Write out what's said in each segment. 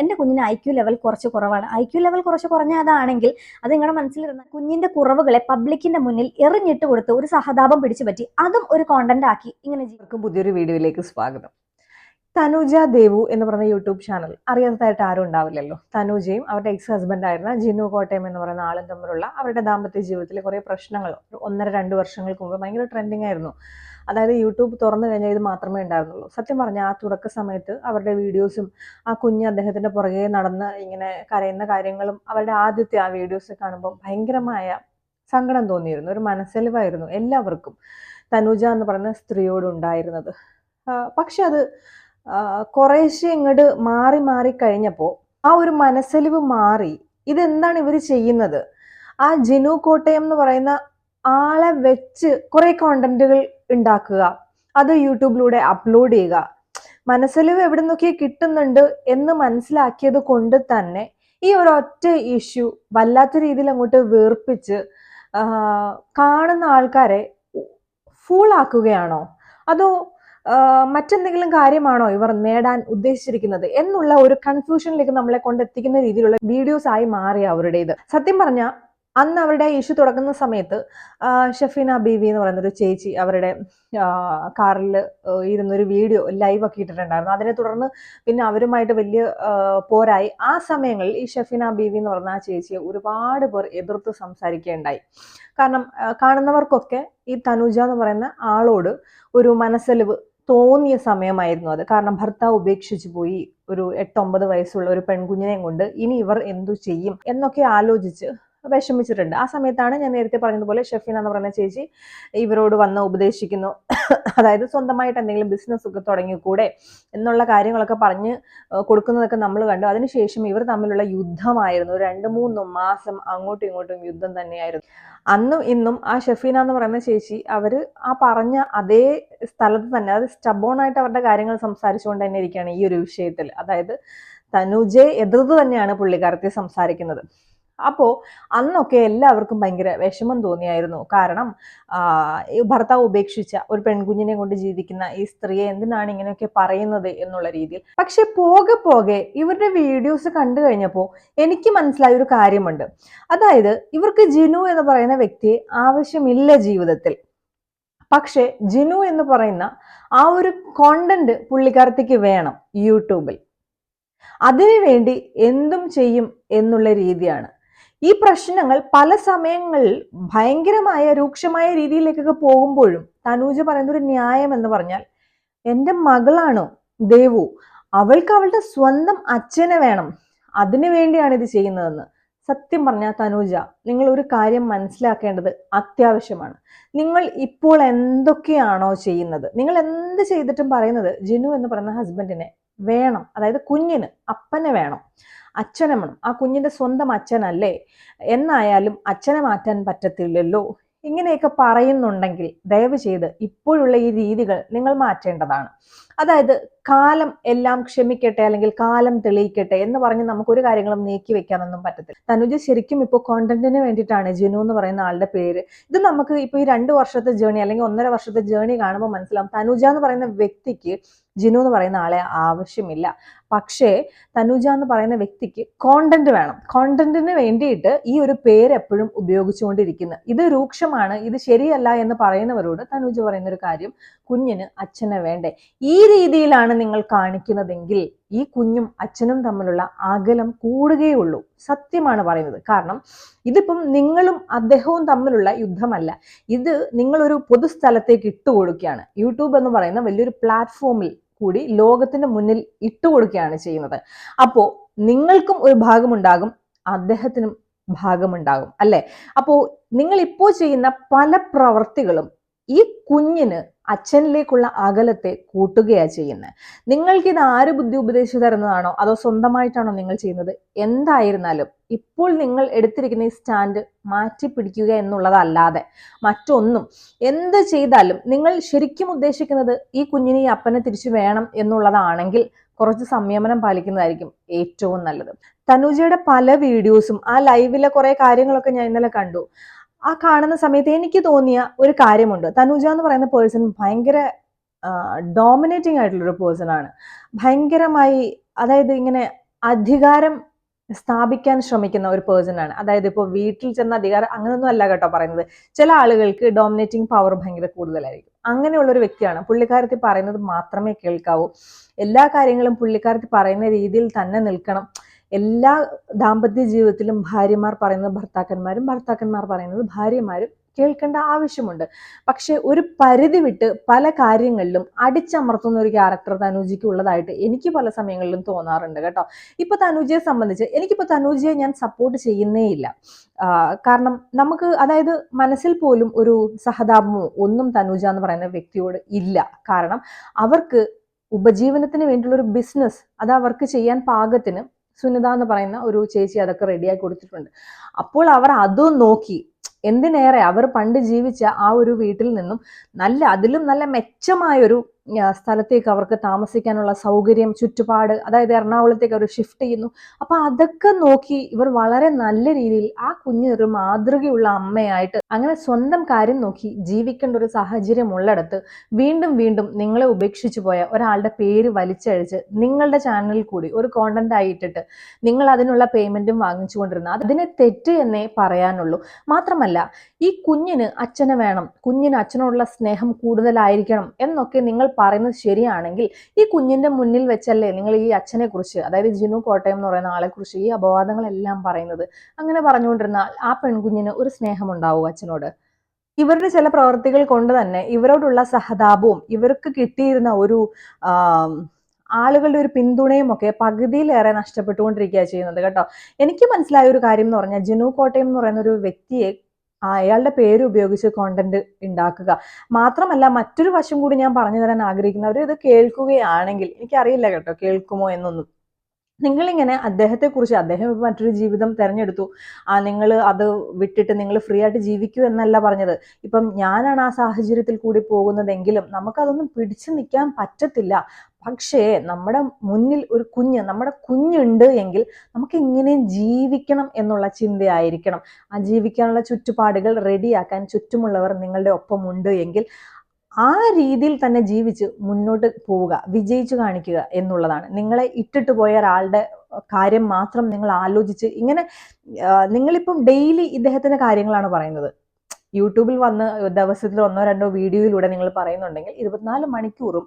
എന്റെ കുഞ്ഞിന് I Q level കുറച്ച് കുറവാണ്. ഐ ക്യു ലെവൽ കുറച്ച് കുറഞ്ഞതാണെങ്കിൽ അത് നിങ്ങളുടെ മനസ്സിലിരുന്ന കുഞ്ഞിന്റെ കുറവുകളെ പബ്ലിക്കിന്റെ മുന്നിൽ എറിഞ്ഞിട്ട് കൊടുത്ത് ഒരു സഹതാപം പിടിച്ചു പറ്റി അതും ഒരു കോണ്ടന്റ് ആക്കി ഇങ്ങനെ ജീവിക്കും. പുതിയൊരു വീഡിയോയിലേക്ക് സ്വാഗതം. തനുജ ദേവു എന്ന് പറയുന്ന യൂട്യൂബ് ചാനൽ. അറിയാത്തതായിട്ട് ആരും ഉണ്ടാവില്ലല്ലോ. തനുജയും അവരുടെ എക്സ് ഹസ്ബൻഡ് ആയിരുന്ന ജിനു കോട്ടയം എന്ന് പറയുന്ന ആളും തമ്മിലുള്ള അവരുടെ ദാമ്പത്യ ജീവിതത്തിലെ കുറേ പ്രശ്നങ്ങൾ. ഒന്നര രണ്ട് വർഷങ്ങൾക്ക് മുമ്പ് ഭയങ്കര ട്രെൻഡിങ് ആയിരുന്നു. അതായത് യൂട്യൂബ് തുറന്നു കഴിഞ്ഞാൽ ഇത് മാത്രമേ ഉണ്ടായിരുന്നുള്ളൂ. സത്യം പറഞ്ഞാൽ ആ തുടക്ക സമയത്ത് അവരുടെ വീഡിയോസും ആ കുഞ്ഞ് അദ്ദേഹത്തിന്റെ പുറകെ നടന്ന് ഇങ്ങനെ കരയുന്ന കാര്യങ്ങളും അവരുടെ ആദ്യത്തെ ആ വീഡിയോസ് കാണുമ്പോൾ ഭയങ്കരമായ സങ്കടം തോന്നിയിരുന്നു. ഒരു മനസ്സലിവായിരുന്നു എല്ലാവർക്കും. തനുജ എന്ന് പറയുന്ന സ്ത്രീയോടുണ്ടായിരുന്നത്. പക്ഷെ അത് കുറേശ്ശെ ഇങ്ങോട്ട് മാറി മാറി കഴിഞ്ഞപ്പോൾ ആ ഒരു മനസ്സലിവ് മാറി. ഇതെന്താണ് ഇവർ ചെയ്യുന്നത്? ആ ജിനു കോട്ടയം എന്ന് പറയുന്ന ആളെ വെച്ച് കുറെ കോണ്ടന്റുകൾ ഉണ്ടാക്കുക അത് യൂട്യൂബിലൂടെ അപ്ലോഡ് ചെയ്യുക. മനസ്സലിവ് എവിടെ നിന്നൊക്കെ കിട്ടുന്നുണ്ട് എന്ന് മനസ്സിലാക്കിയത് കൊണ്ട് തന്നെ ഈ ഒരു ഒറ്റ ഇഷ്യൂ വല്ലാത്ത രീതിയിൽ അങ്ങോട്ട് വേർപ്പിച്ച് കാണുന്ന ആൾക്കാരെ ഫൂളാക്കുകയാണോ അതോ മറ്റെന്തെങ്കിലും കാര്യമാണോ ഇവർ നേടാൻ ഉദ്ദേശിച്ചിരിക്കുന്നത് എന്നുള്ള ഒരു കൺഫ്യൂഷനിലേക്ക് നമ്മളെ കൊണ്ടെത്തിക്കുന്ന രീതിയിലുള്ള വീഡിയോസ് ആയി മാറി അവരുടേത്. സത്യം പറഞ്ഞ അന്ന് അവരുടെ ഇഷ്യൂ തുടങ്ങുന്ന സമയത്ത് ഷഫീന ബീവി എന്ന് പറയുന്ന ഒരു ചേച്ചി അവരുടെ കാറിൽ ഇരുന്നൊരു വീഡിയോ ലൈവ് ഒക്കെ ഇട്ടിട്ടുണ്ടായിരുന്നു. അതിനെ തുടർന്ന് പിന്നെ അവരുമായിട്ട് വലിയ പോരായി. ആ സമയങ്ങളിൽ ഈ ഷഫീന ബീവി എന്ന് പറഞ്ഞ ആ ചേച്ചിയെ ഒരുപാട് പേർ എതിർത്ത് സംസാരിക്കുകയുണ്ടായി. കാരണം കാണുന്നവർക്കൊക്കെ ഈ തനുജ എന്ന് പറയുന്ന ആളോട് ഒരു മനസ്സലിവ് തോന്നിയ സമയമായിരുന്നു അത്. കാരണം ഭർത്താവ് ഉപേക്ഷിച്ചു പോയി ഒരു എട്ടൊമ്പത് വയസ്സുള്ള ഒരു പെൺകുഞ്ഞിനെയും കൊണ്ട് ഇനി ഇവർ എന്തു ചെയ്യും എന്നൊക്കെ ആലോചിച്ച് വിഷമിച്ചിട്ടുണ്ട്. ആ സമയത്താണ് ഞാൻ നേരത്തെ പറഞ്ഞതുപോലെ ഷെഫീന എന്ന് പറയുന്ന ചേച്ചി ഇവരോട് വന്ന് ഉപദേശിക്കുന്നു. അതായത് സ്വന്തമായിട്ട് എന്തെങ്കിലും ബിസിനസ് ഒക്കെ തുടങ്ങിക്കൂടെ എന്നുള്ള കാര്യങ്ങളൊക്കെ പറഞ്ഞ് കൊടുക്കുന്നതൊക്കെ നമ്മൾ കണ്ടു. അതിനുശേഷം ഇവർ തമ്മിലുള്ള യുദ്ധമായിരുന്നു. രണ്ട് മൂന്ന് മാസം അങ്ങോട്ടും ഇങ്ങോട്ടും യുദ്ധം തന്നെയായിരുന്നു. അന്നും ഇന്നും ആ ഷെഫീന എന്ന് പറയുന്ന ചേച്ചി അവർ ആ പറഞ്ഞ അതേ സ്ഥലത്ത് തന്നെ അത് സ്റ്റബോണായിട്ട് അവരുടെ കാര്യങ്ങൾ സംസാരിച്ചുകൊണ്ട് തന്നെ ഇരിക്കുകയാണ് ഈ ഒരു വിഷയത്തിൽ. അതായത് തനുജെ എതിർത്ത് തന്നെയാണ് പുള്ളിക്കാരത്തെ സംസാരിക്കുന്നത്. അപ്പോൾ അന്നൊക്കെ എല്ലാവർക്കും ഭയങ്കര വിഷമം തോന്നിയായിരുന്നു. കാരണം ഭർത്താവ് ഉപേക്ഷിച്ച ഒരു പെൺകുഞ്ഞിനെ കൊണ്ട് ജീവിക്കുന്ന ഈ സ്ത്രീയെ എന്തിനാണ് ഇങ്ങനെയൊക്കെ പറയുന്നത് എന്നുള്ള രീതിയിൽ. പക്ഷെ പോകെ പോകെ ഇവരുടെ വീഡിയോസ് കണ്ടു കഴിഞ്ഞപ്പോൾ എനിക്ക് മനസ്സിലായ ഒരു കാര്യമുണ്ട്. അതായത് ഇവർക്ക് ജിനു എന്ന് പറയുന്ന വ്യക്തിയെ ആവശ്യമില്ല ജീവിതത്തിൽ. പക്ഷെ ജിനു എന്ന് പറയുന്ന ആ ഒരു കോണ്ടന്റ് പുള്ളിക്കാരത്തേക്ക് വേണം യൂട്യൂബിൽ. അതിനു വേണ്ടി എന്തും ചെയ്യും എന്നുള്ള രീതിയാണ്. ഈ പ്രശ്നങ്ങൾ പല സമയങ്ങളിൽ ഭയങ്കരമായ രൂക്ഷമായ രീതിയിലേക്കൊക്കെ പോകുമ്പോഴും തനൂജ പറയുന്ന ഒരു ന്യായം എന്ന് പറഞ്ഞാൽ എന്റെ മകളാണോ ദേവു അവൾക്ക് അവളുടെ സ്വന്തം അച്ഛനെ വേണം. അതിനു വേണ്ടിയാണ് ഇത് ചെയ്യുന്നതെന്ന് സത്യം പറഞ്ഞാൽ തനൂജ നിങ്ങൾ ഒരു കാര്യം മനസ്സിലാക്കേണ്ടത് അത്യാവശ്യമാണ്. നിങ്ങൾ ഇപ്പോൾ എന്തൊക്കെയാണോ ചെയ്യുന്നത്? നിങ്ങൾ എന്ത് ചെയ്തിട്ടും പറയുന്നത് ജിനു എന്ന് പറയുന്ന ഹസ്ബൻഡിനെ വേണം. അതായത് കുഞ്ഞിന് അപ്പനെ വേണം. അച്ഛനെ വേണം ആ കുഞ്ഞിന്റെ സ്വന്തം അച്ഛനല്ലേ? എന്നായാലും അച്ഛനെ മാറ്റാൻ പറ്റത്തില്ലല്ലോ. ഇങ്ങനെയൊക്കെ പറയുന്നുണ്ടെങ്കിൽ ദയവ് ചെയ്ത് ഇപ്പോഴുള്ള ഈ രീതികൾ നിങ്ങൾ മാറ്റേണ്ടതാണ്. അതായത് കാലം എല്ലാം ക്ഷമിക്കട്ടെ അല്ലെങ്കിൽ കാലം തെളിയിക്കട്ടെ എന്ന് പറഞ്ഞ് നമുക്ക് ഒരു കാര്യങ്ങളും നീക്കി വെക്കാനൊന്നും പറ്റത്തില്ല. തനുജ് ശരിക്കും ഇപ്പോൾ കോണ്ടന്റിന് വേണ്ടിയിട്ടാണ് ജിനു എന്ന് പറയുന്ന ആളുടെ പേര്. ഇത് നമുക്ക് ഇപ്പൊ ഈ രണ്ട് വർഷത്തെ ജേണി അല്ലെങ്കിൽ ഒന്നര വർഷത്തെ ജേണി കാണുമ്പോൾ മനസ്സിലാവും. തനുജ എന്ന് പറയുന്ന വ്യക്തിക്ക് ജിനു എന്ന് പറയുന്ന ആളെ ആവശ്യമില്ല. പക്ഷേ തനുജ എന്ന് പറയുന്ന വ്യക്തിക്ക് കോണ്ടന്റ് വേണം. കോണ്ടന്റിന് വേണ്ടിയിട്ട് ഈ ഒരു പേര് എപ്പോഴും ഉപയോഗിച്ചുകൊണ്ടിരിക്കുന്നത് ഇത് രൂക്ഷമാണ് ഇത് ശരിയല്ല എന്ന് പറയുന്നവരോട് തനുജ പറയുന്ന ഒരു കാര്യം കുഞ്ഞിന് അച്ഛനെ വേണ്ടേ? ഈ രീതിയിലാണ് നിങ്ങൾ കാണിക്കുന്നതെങ്കിൽ ഈ കുഞ്ഞും അച്ഛനും തമ്മിലുള്ള അകലം കൂടുകയുള്ളൂ. സത്യമാണ് പറയുന്നത്. കാരണം ഇതിപ്പം നിങ്ങളും അദ്ദേഹവും തമ്മിലുള്ള യുദ്ധമല്ല. ഇത് നിങ്ങളൊരു പൊതുസ്ഥലത്തേക്ക് ഇട്ടുകൊടുക്കുകയാണ് യൂട്യൂബ് എന്ന് പറയുന്ന വലിയൊരു പ്ലാറ്റ്ഫോമിൽ കൂടി ലോകത്തിന്റെ മുന്നിൽ ഇട്ടുകൊടുക്കുകയാണ് ചെയ്യുന്നത്. അപ്പോൾ നിങ്ങൾക്കും ഒരു ഭാഗമുണ്ടാകും അദ്ദേഹത്തിനും ഭാഗമുണ്ടാകും അല്ലെ? അപ്പോൾ നിങ്ങൾ ഇപ്പോൾ ചെയ്യുന്ന പല പ്രവർത്തികളും ഈ കുഞ്ഞിന് അച്ഛനിലേക്കുള്ള അകലത്തെ കൂട്ടുകയാണ് ചെയ്യുന്നത്. നിങ്ങൾക്ക് ഇത് ആര് ബുദ്ധി ഉപദേശിച്ചു തരുന്നതാണോ? അതോ സ്വന്തമായിട്ടാണോ നിങ്ങൾ ചെയ്യുന്നത്? എന്തായിരുന്നാലും ഇപ്പോൾ നിങ്ങൾ എടുത്തിരിക്കുന്ന ഈ സ്റ്റാൻഡ് മാറ്റി പിടിക്കുക എന്നുള്ളതല്ലാതെ മറ്റൊന്നും എന്ത് ചെയ്താലും നിങ്ങൾ ശരിക്കും ഉദ്ദേശിക്കുന്നത് ഈ കുഞ്ഞിനെ ഈ അപ്പനെ തിരിച്ചു വേണം എന്നുള്ളതാണെങ്കിൽ കുറച്ച് സംയമനം പാലിക്കുന്നതായിരിക്കും ഏറ്റവും നല്ലത്. തനുജയുടെ പല വീഡിയോസും ആ ലൈവിലെ കുറെ കാര്യങ്ങളൊക്കെ ഞാൻ ഇന്നലെ കണ്ടു. ആ കാണുന്ന സമയത്ത് എനിക്ക് തോന്നിയ ഒരു കാര്യമുണ്ട്. തനുജ എന്ന് പറയുന്ന പേഴ്സൺ ഭയങ്കര ഡോമിനേറ്റിംഗ് ആയിട്ടുള്ളൊരു പേഴ്സൺ ആണ്. ഭയങ്കരമായി അതായത് ഇങ്ങനെ അധികാരം സ്ഥാപിക്കാൻ ശ്രമിക്കുന്ന ഒരു പേഴ്സൺ ആണ്. അതായത് ഇപ്പോൾ വീട്ടിൽ ചെന്ന അധികാരം അങ്ങനെയൊന്നും അല്ല കേട്ടോ പറയുന്നത്. ചില ആളുകൾക്ക് ഡോമിനേറ്റിംഗ് പവർ ഭയങ്കര കൂടുതലായിരിക്കും. അങ്ങനെയുള്ള ഒരു വ്യക്തിയാണ്. പുള്ളിക്കാരത്തി പറയുന്നത് മാത്രമേ കേൾക്കാവൂ. എല്ലാ കാര്യങ്ങളും പുള്ളിക്കാരത്തി പറയുന്ന രീതിയിൽ തന്നെ നിൽക്കണം. എല്ലാ ദാമ്പത്യ ജീവിതത്തിലും ഭാര്യമാർ പറയുന്നത് ഭർത്താക്കന്മാരും ഭർത്താക്കന്മാർ പറയുന്നത് ഭാര്യമാരും കേൾക്കേണ്ട ആവശ്യമുണ്ട്. പക്ഷെ ഒരു പരിധി വിട്ട് പല കാര്യങ്ങളിലും അടിച്ചമർത്തുന്ന ഒരു ക്യാരക്ടർ തനൂജിക്ക് ഉള്ളതായിട്ട് എനിക്ക് പല സമയങ്ങളിലും തോന്നാറുണ്ട് കേട്ടോ. ഇപ്പൊ തനുജയെ സംബന്ധിച്ച് എനിക്കിപ്പോ തനുജയെ ഞാൻ സപ്പോർട്ട് ചെയ്യുന്നേ ഇല്ല. കാരണം നമുക്ക് അതായത് മനസ്സിൽ പോലും ഒരു സഹതാപമോ ഒന്നും തനുജ എന്ന് പറയുന്ന വ്യക്തിയോട് ഇല്ല. കാരണം അവർക്ക് ഉപജീവനത്തിന് വേണ്ടിയുള്ള ഒരു ബിസിനസ് അത് അവർക്ക് ചെയ്യാൻ പാകത്തിന് സുനിത എന്ന് പറയുന്ന ഒരു ചേച്ചി അതൊക്കെ റെഡിയാക്കി കൊടുത്തിട്ടുണ്ട്. അപ്പോൾ അവർ അതും നോക്കി. എന്തിനേറെ അവർ പണ്ട് ജീവിച്ച ആ ഒരു വീട്ടിൽ നിന്നും നല്ല അതിലും നല്ല മെച്ചമായൊരു സ്ഥലത്തേക്ക് അവർക്ക് താമസിക്കാനുള്ള സൗകര്യം ചുറ്റുപാട് അതായത് എറണാകുളത്തേക്ക് അവർ ഷിഫ്റ്റ് ചെയ്യുന്നു. അപ്പൊ അതൊക്കെ നോക്കി ഇവർ വളരെ നല്ല രീതിയിൽ ആ കുഞ്ഞ് ഒരു മാതൃകയുള്ള അമ്മയായിട്ട് അങ്ങനെ സ്വന്തം കാര്യം നോക്കി ജീവിക്കേണ്ട ഒരു സാഹചര്യം ഉള്ളിടത്ത് വീണ്ടും വീണ്ടും നിങ്ങളെ ഉപേക്ഷിച്ചു പോയ ഒരാളുടെ പേര് വലിച്ചഴിച്ച് നിങ്ങളുടെ ചാനലിൽ കൂടി ഒരു കോണ്ടന്റ് ആയിട്ടിട്ട് നിങ്ങൾ അതിനുള്ള പേയ്മെന്റും വാങ്ങിച്ചുകൊണ്ടിരുന്ന അതിനെ തെറ്റ് എന്നേ പറയാനുള്ളൂ. മാത്രമല്ല ഈ കുഞ്ഞിന് അച്ഛനെ വേണം കുഞ്ഞിന് അച്ഛനോടുള്ള സ്നേഹം കൂടുതലായിരിക്കണം എന്നൊക്കെ നിങ്ങൾ പറയുന്നത് ശരിയാണെങ്കിൽ ഈ കുഞ്ഞിന്റെ മുന്നിൽ വെച്ചല്ലേ നിങ്ങൾ ഈ അച്ഛനെ കുറിച്ച് അതായത് ജിനു കോട്ടയം എന്ന് പറയുന്ന ആളെ കുറിച്ച് ഈ അപവാദങ്ങളെല്ലാം പറയുന്നത്. അങ്ങനെ പറഞ്ഞുകൊണ്ടിരുന്നാൽ ആ പെൺകുഞ്ഞിന് ഒരു സ്നേഹമുണ്ടാവും അച്ഛനോട്. ഇവരുടെ ചില പ്രവർത്തികൾ കൊണ്ട് തന്നെ ഇവരോടുള്ള സഹതാപവും ഇവർക്ക് കിട്ടിയിരുന്ന ഒരു ആളുകളുടെ ഒരു പിന്തുണയും ഒക്കെ പകുതിയിലേറെ നഷ്ടപ്പെട്ടുകൊണ്ടിരിക്കുക ചെയ്യുന്നത് കേട്ടോ. എനിക്ക് മനസ്സിലായ ഒരു കാര്യം എന്ന് പറഞ്ഞാൽ ജിനു കോട്ടയം എന്ന് പറയുന്ന ഒരു വ്യക്തിയെ അയാളുടെ പേര് ഉപയോഗിച്ച് കോണ്ടന്റ് ഉണ്ടാക്കുക മാത്രമല്ല മറ്റൊരു വശം കൂടി ഞാൻ പറഞ്ഞു തരാൻ ആഗ്രഹിക്കുന്നവർ ഇത് കേൾക്കുകയാണെങ്കിൽ എനിക്കറിയില്ല കേട്ടോ കേൾക്കുമോ എന്നൊന്നും. നിങ്ങളിങ്ങനെ അദ്ദേഹത്തെ കുറിച്ച് അദ്ദേഹം മറ്റൊരു ജീവിതം തിരഞ്ഞെടുത്തു. ആ നിങ്ങൾ അത് വിട്ടിട്ട് നിങ്ങൾ ഫ്രീ ആയിട്ട് ജീവിക്കൂ എന്നല്ല പറഞ്ഞത്. ഇപ്പം ഞാനാണ് ആ സാഹചര്യത്തിൽ കൂടി പോകുന്നതെങ്കിലും നമുക്കതൊന്നും പിടിച്ചു നിൽക്കാൻ പറ്റത്തില്ല. പക്ഷേ നമ്മുടെ മുന്നിൽ ഒരു കുഞ്ഞ് നമ്മുടെ കുഞ്ഞുണ്ട് എങ്കിൽ നമുക്ക് എങ്ങനെ ജീവിക്കണം എന്നുള്ള ചിന്തയായിരിക്കണം. ആ ജീവിക്കാനുള്ള ചുറ്റുപാടുകൾ റെഡിയാക്കാൻ ചുറ്റുമുള്ളവർ നിങ്ങളുടെ ഒപ്പമുണ്ട് എങ്കിൽ ആ രീതിയിൽ തന്നെ ജീവിച്ച് മുന്നോട്ട് പോവുക വിജയിച്ചു കാണിക്കുക എന്നുള്ളതാണ്. നിങ്ങളെ ഇട്ടിട്ട് പോയ ഒരാളുടെ കാര്യം മാത്രം നിങ്ങൾ ആലോചിച്ച് ഇങ്ങനെ നിങ്ങളിപ്പം ഡെയിലി ഇദ്ദേഹത്തിന്റെ കാര്യങ്ങളാണ് പറയുന്നത്. യൂട്യൂബിൽ വന്ന് ദിവസത്തിൽ ഒന്നോ രണ്ടോ വീഡിയോയിലൂടെ നിങ്ങൾ പറയുന്നുണ്ടെങ്കിൽ ഇരുപത്തിനാല് മണിക്കൂറും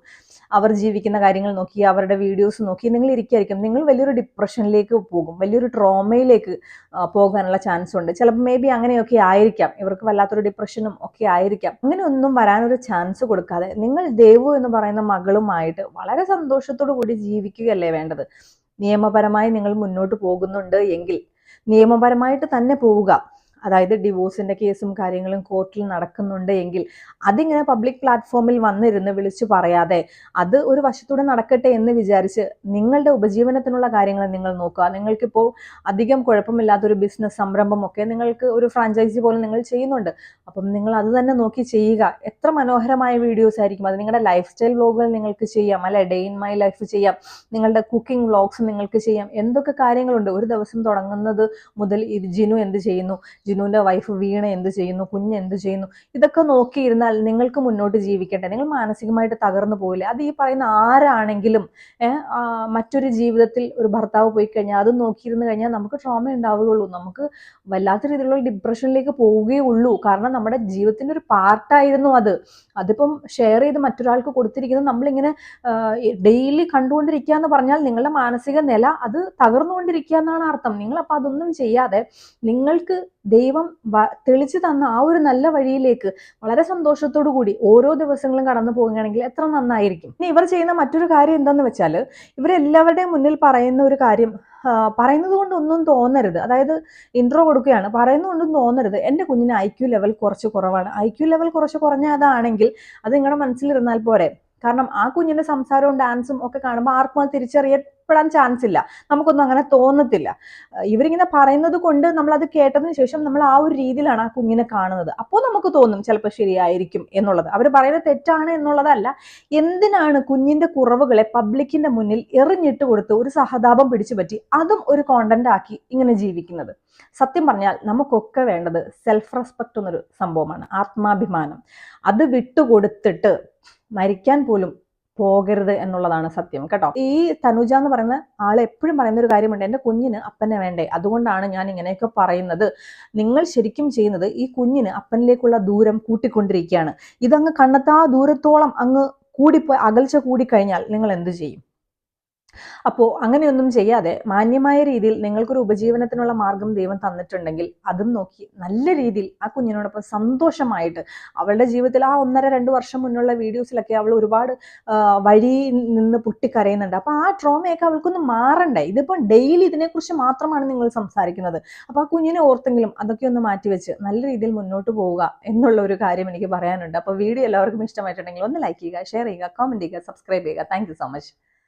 അവർ ജീവിക്കുന്ന കാര്യങ്ങൾ നോക്കി അവരുടെ വീഡിയോസ് നോക്കി നിങ്ങൾ ഇരിക്കായിരിക്കും. നിങ്ങൾ വലിയൊരു ഡിപ്രഷനിലേക്ക് പോകും. വലിയൊരു ട്രോമയിലേക്ക് പോകാനുള്ള ചാൻസ് ഉണ്ട്. ചിലപ്പോൾ മേ ബി അങ്ങനെയൊക്കെ ആയിരിക്കാം. ഇവർക്ക് വല്ലാത്തൊരു ഡിപ്രഷനും ഒക്കെ ആയിരിക്കാം. അങ്ങനെ ഒന്നും വരാനൊരു ചാൻസ് കൊടുക്കാതെ നിങ്ങൾ ദേവു എന്ന് പറയുന്ന മകളുമായിട്ട് വളരെ സന്തോഷത്തോടു കൂടി ജീവിക്കുകയല്ലേ വേണ്ടത്? നിയമപരമായി നിങ്ങൾ മുന്നോട്ട് പോകുന്നുണ്ട് എങ്കിൽ നിയമപരമായിട്ട് തന്നെ പോവുക. അതായത് ഡിവോഴ്സിന്റെ കേസും കാര്യങ്ങളും കോർട്ടിൽ നടക്കുന്നുണ്ട് എങ്കിൽ അതിങ്ങനെ പബ്ലിക് പ്ലാറ്റ്ഫോമിൽ വന്നിരുന്ന് വിളിച്ചു പറയാതെ അത് ഒരു വശത്തൂടെ നടക്കട്ടെ എന്ന് വിചാരിച്ച് നിങ്ങളുടെ ഉപജീവനത്തിനുള്ള കാര്യങ്ങൾ നിങ്ങൾ നോക്കുക. നിങ്ങൾക്കിപ്പോൾ അധികം കുഴപ്പമില്ലാത്തൊരു ബിസിനസ് സംരംഭമൊക്കെ നിങ്ങൾക്ക് ഒരു ഫ്രാഞ്ചൈസി പോലെ നിങ്ങൾ ചെയ്യുന്നുണ്ട്. അപ്പം നിങ്ങൾ അത് തന്നെ നോക്കി ചെയ്യുക. എത്ര മനോഹരമായ വീഡിയോസ് ആയിരിക്കും. അത് നിങ്ങളുടെ ലൈഫ് സ്റ്റൈൽ വ്ലോഗുകൾ നിങ്ങൾക്ക് ചെയ്യാം. അല്ലെ? ഡേ ഇൻ മൈ ലൈഫ് ചെയ്യാം. നിങ്ങളുടെ കുക്കിംഗ് വ്ളോഗ്സ് നിങ്ങൾക്ക് ചെയ്യാം. എന്തൊക്കെ കാര്യങ്ങളുണ്ട്? ഒരു ദിവസം തുടങ്ങുന്നത് മുതൽ ജിനു എന്ത് ചെയ്യുന്നു? ജിനുവിന്റെ വൈഫ് വീണ എന്ത് ചെയ്യുന്നു കുഞ്ഞ് എന്ത് ചെയ്യുന്നു ഇതൊക്കെ നോക്കിയിരുന്നാൽ നിങ്ങൾക്ക് മുന്നോട്ട് ജീവിക്കട്ടെ. നിങ്ങൾ മാനസികമായിട്ട് തകർന്നു പോകില്ല അത് ഈ പറയുന്ന ആരാണെങ്കിലും മറ്റൊരു ജീവിതത്തിൽ ഒരു ഭർത്താവ് പോയി കഴിഞ്ഞാൽ അത് നോക്കിയിരുന്നു കഴിഞ്ഞാൽ നമുക്ക് ട്രോമ ഉണ്ടാവുകയുള്ളൂ. നമുക്ക് വല്ലാത്ത രീതിയിലുള്ള ഡിപ്രഷനിലേക്ക് പോവുകയുള്ളൂ കാരണം നമ്മുടെ ജീവിതത്തിന്റെ ഒരു പാർട്ടായിരുന്നു അത്. അതിപ്പം ഷെയർ ചെയ്ത് മറ്റൊരാൾക്ക് കൊടുത്തിരിക്കുന്നത് നമ്മളിങ്ങനെ ഡെയിലി കണ്ടുകൊണ്ടിരിക്കുക എന്ന് പറഞ്ഞാൽ നിങ്ങളുടെ മാനസിക നില അത് തകർന്നുകൊണ്ടിരിക്കുക എന്നാണ് അർത്ഥം. നിങ്ങൾ അപ്പൊ അതൊന്നും ചെയ്യാതെ നിങ്ങൾക്ക് ദൈവം തെളിച്ചു തന്ന ആ ഒരു നല്ല വഴിയിലേക്ക് വളരെ സന്തോഷത്തോടു കൂടി ഓരോ ദിവസങ്ങളും കടന്നു പോവുകയാണെങ്കിൽ എത്ര നന്നായിരിക്കും. ഇനി ഇവർ ചെയ്യുന്ന മറ്റൊരു കാര്യം എന്താന്ന് വെച്ചാൽ ഇവരെല്ലാവരുടെയും മുന്നിൽ പറയുന്ന ഒരു കാര്യം പറയുന്നത് കൊണ്ട് ഒന്നും തോന്നരുത്. അതായത് ഇൻട്രോ കൊടുക്കുകയാണ്. പറയുന്നത് കൊണ്ടൊന്നും തോന്നരുത്. എന്റെ കുഞ്ഞിന് ഐ ക്യു ലെവൽ കുറച്ച് കുറവാണ്. ഐ ക്യു ലെവൽ കുറച്ച് കുറഞ്ഞതാണെങ്കിൽ അത് നിങ്ങളുടെ മനസ്സിലിരുന്നാൽ പോരെ. കാരണം ആ കുഞ്ഞിന്റെ സംസാരവും ഡാൻസും ഒക്കെ കാണുമ്പോൾ ആർക്കും അത് തിരിച്ചറിയപ്പെടാൻ ചാൻസ് ഇല്ല. നമുക്കൊന്നും അങ്ങനെ തോന്നത്തില്ല. ഇവരിങ്ങനെ പറയുന്നത് കൊണ്ട് നമ്മൾ അത് കേട്ടതിന് ശേഷം നമ്മൾ ആ ഒരു രീതിയിലാണ് ആ കുഞ്ഞിനെ കാണുന്നത്. അപ്പോൾ നമുക്ക് തോന്നും ചിലപ്പോൾ ശരിയായിരിക്കും എന്നുള്ളത്. അവർ പറയുന്നത് തെറ്റാണ് എന്നുള്ളതല്ല. എന്തിനാണ് കുഞ്ഞിന്റെ കുറവുകളെ പബ്ലിക്കിന്റെ മുന്നിൽ എറിഞ്ഞിട്ട് കൊടുത്ത് ഒരു സഹതാപം പിടിച്ചു പറ്റി അതും ഒരു കോണ്ടന്റ് ആക്കി ഇങ്ങനെ ജീവിക്കുന്നത്? സത്യം പറഞ്ഞാൽ നമുക്കൊക്കെ വേണ്ടത് സെൽഫ് റെസ്പെക്ട് എന്നൊരു സംഭവമാണ്. ആത്മാഭിമാനം. അത് വിട്ടുകൊടുത്തിട്ട് മരിക്കാൻ പോലും പോകരുത് എന്നുള്ളതാണ് സത്യം. കേട്ടോ? ഈ തനുജ എന്ന് പറയുന്ന ആൾ എപ്പോഴും പറയുന്ന ഒരു കാര്യമുണ്ട്. എന്റെ കുഞ്ഞിന് അപ്പനെ വേണ്ടേ? അതുകൊണ്ടാണ് ഞാൻ ഇങ്ങനെയൊക്കെ പറയുന്നത്. നിങ്ങൾ ശരിക്കും ചെയ്യുന്നത് ഈ കുഞ്ഞിന് അപ്പനിലേക്കുള്ള ദൂരം കൂട്ടിക്കൊണ്ടിരിക്കുകയാണ്. ഇതങ്ങ് കണ്ണത്താ ദൂരത്തോളം അങ്ങ് കൂടിപ്പോയി അകൽച്ച കൂടിക്കഴിഞ്ഞാൽ നിങ്ങൾ എന്ത് ചെയ്യും? അപ്പോൾ അങ്ങനെയൊന്നും ചെയ്യാതെ മാന്യമായ രീതിയിൽ നിങ്ങൾക്കൊരു ഉപജീവനത്തിനുള്ള മാർഗം ദൈവം തന്നിട്ടുണ്ടെങ്കിൽ അതും നോക്കി നല്ല രീതിയിൽ ആ കുഞ്ഞിനോടൊപ്പം സന്തോഷമായിട്ട് അവളുടെ ജീവിതത്തിൽ ആ ഒന്നര രണ്ട് വർഷം മുന്നുള്ള വീഡിയോസിലൊക്കെ അവൾ ഒരുപാട് വഴി നിന്ന് പൊട്ടിക്കരയുന്നുണ്ട്. അപ്പോൾ ആ ട്രോമയൊക്കെ അവൾക്കൊന്ന് മാറണ്ടേ? ഇതിപ്പോൾ ഡെയിലി ഇതിനെക്കുറിച്ച് മാത്രമാണ് നിങ്ങൾ സംസാരിക്കുന്നത്. അപ്പോൾ ആ കുഞ്ഞിനെ ഓർത്തെങ്കിലും അതൊക്കെ ഒന്ന് മാറ്റിവെച്ച് നല്ല രീതിയിൽ മുന്നോട്ട് പോവുക എന്നുള്ള ഒരു കാര്യം എനിക്ക് പറയാനുണ്ട്. അപ്പോൾ വീഡിയോ എല്ലാവർക്കും ഇഷ്ടമായിട്ടുണ്ടെങ്കിൽ ഒന്ന് ലൈക്ക് ചെയ്യുക ഷെയർ ചെയ്യുക കമന്റ് ചെയ്യുക സബ്സ്ക്രൈബ് ചെയ്യുക. Thank so much